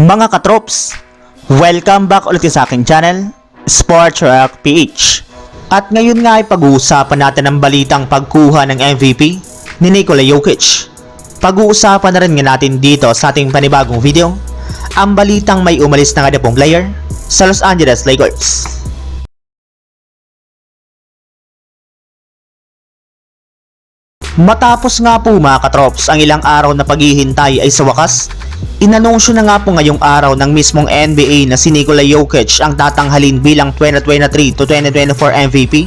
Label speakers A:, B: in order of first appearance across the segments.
A: Mga katrops, welcome back ulit sa aking channel, Sports Rock PH. At ngayon nga ay pag-uusapan natin ang balitang pagkuha ng MVP ni Nikola Jokic. Pag-uusapan na rin nga natin dito sa ating panibagong video, ang balitang may umalis na nga player sa Los Angeles Lakers. Matapos nga po mga katrops ang ilang araw na paghihintay ay sa wakas, inanunsyo na nga po ngayong araw ng mismong NBA na si Nikola Jokic ang tatanghalin bilang 2023 to 2024 MVP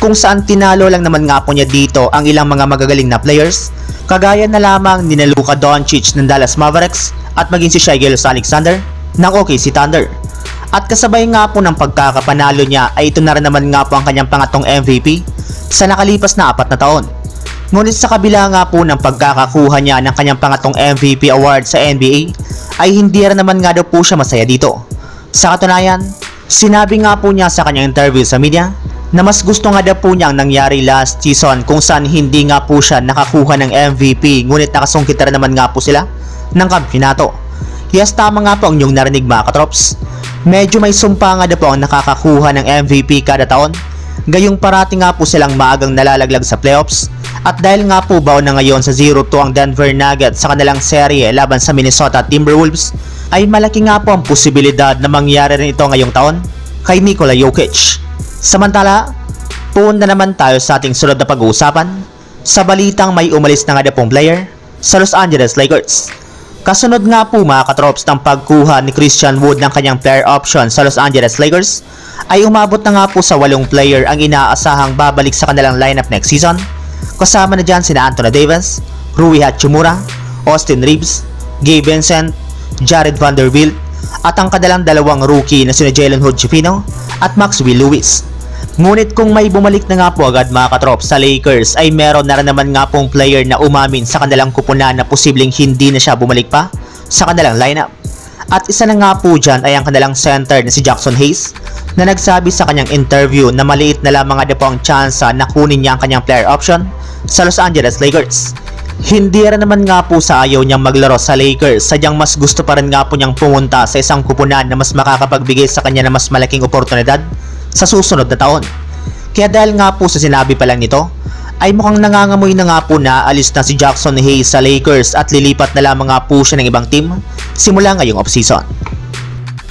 A: kung saan tinalo lang naman nga po niya dito ang ilang mga magagaling na players kagaya na lamang ni na Luka Doncic ng Dallas Mavericks at maging si Shai Alexander ng OKC Thunder. At kasabay nga po ng pagkakapanalo niya ay ito na rin naman nga po ang kanyang pangatong MVP sa nakalipas na apat na taon. Ngunit sa kabila nga po ng pagkakakuha niya ng kanyang pangatong MVP award sa NBA, ay hindi rin naman nga daw po siya masaya dito. Sa katunayan, sinabi nga po niya sa kanyang interview sa media na mas gusto nga daw po niya ang nangyari last season kung saan hindi nga po siya nakakuha ng MVP ngunit nakasungkit rin naman nga po sila ng kampyonato. Yes, tama nga po ang inyong narinig mga katrops. Medyo may sumpa nga daw po ang nakakakuha ng MVP kada taon Gayong parati nga po silang maagang nalalaglag sa playoffs at dahil nga po baon na ngayon sa 0-2 ang Denver Nuggets sa kanilang serye laban sa Minnesota Timberwolves ay malaki nga po ang posibilidad na mangyari rin ito ngayong taon kay Nikola Jokic. Samantala, punta naman tayo sa ating sunod na pag-uusapan sa balitang may umalis na nga na pong player sa Los Angeles Lakers. Kasunod nga po mga katrops ng pagkuha ni Christian Wood ng kanyang player option sa Los Angeles Lakers ay umabot na nga po sa walong player ang inaasahang babalik sa kanilang lineup next season. Kasama na dyan sina Anthony Davis, Rui Hachimura, Austin Reeves, Gabe Vincent, Jared Vanderbilt, at ang kadalang dalawang rookie na sina Jalen Hood Chifino at Maxwell Lewis. Ngunit kung may bumalik na nga po agad mga katrop sa Lakers ay meron na rin naman nga pong player na umamin sa kanilang kupunan na posibleng hindi na siya bumalik pa sa kanilang lineup. At isa na nga po dyan ay ang kanilang center na si Jackson Hayes na nagsabi sa kanyang interview na maliit na lamang nga po ang tsansa na kunin niya ang kanyang player option sa Los Angeles Lakers. Hindi rin naman nga po sa ayaw niyang maglaro sa Lakers, sadyang mas gusto pa rin nga po niyang pumunta sa isang kupunan na mas makakapagbigay sa kanya ng mas malaking oportunidad sa susunod na taon. Kaya dahil nga po sa sinabi pa lang nito, ay mukhang nangangamoy na nga po na alis na si Jackson Hayes sa Lakers at lilipat na lamang nga po siya ng ibang team simula ngayong offseason.